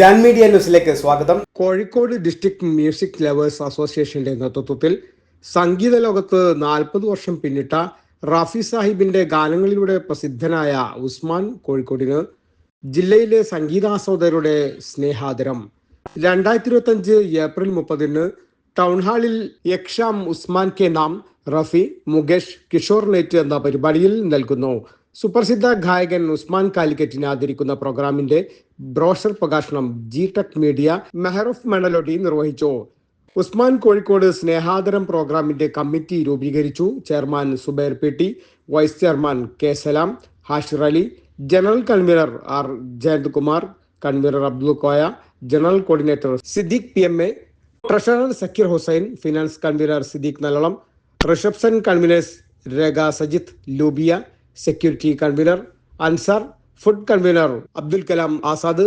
Jan media ന്യൂസിലേക്ക് സ്വാഗതം. Kozhikode district music lovers അസോസിയേഷന്റെ നേതൃത്വത്തിൽ സംഗീത ലോകത്ത് നാൽപ്പത് വർഷം പിന്നിട്ട റാഫി സാഹിബിന്റെ ഗാനങ്ങളിലൂടെ പ്രസിദ്ധനായ ഉസ്മാൻ കോഴിക്കോടിന് ജില്ലയിലെ സംഗീതാസ്വാദകരുടെ സ്നേഹാദരം. രണ്ടായിരത്തി ഇരുപത്തി അഞ്ച് ഏപ്രിൽ മുപ്പതിന് ടൗൺ ഹാളിൽ യക്ഷാം ഉസ്മാൻ കെ നാം റഫി മുകേഷ് കിഷോർ നെറ്റ് എന്ന പരിപാടിയിൽ നൽകുന്നു. സുപ്രസിദ്ധ ഗായകൻ ഉസ്മാൻ കാലിക്കറ്റിനെ ആദരിക്കുന്ന പ്രോഗ്രാമിന്റെ ബ്രോഷർ പ്രകാശനം ജി ടെക് മീഡിയ മെഹറഫ് മെഡലോഡി നിർവഹിച്ചു. ഉസ്മാൻ കോഴിക്കോട് സ്നേഹാദരം പ്രോഗ്രാമിന്റെ കമ്മിറ്റി രൂപീകരിച്ചു. Chairman Zubair P T vice chairman K Salam Hashir Ali general convener R Jayanthkumar convener Abdul Koya general coordinator Siddique P M A treasurer Zakir Hussain finance convener Siddique Nallalam reception conveners Rekha Sajith Lubiya security convener Ansar food convener Abdul Kalam Azad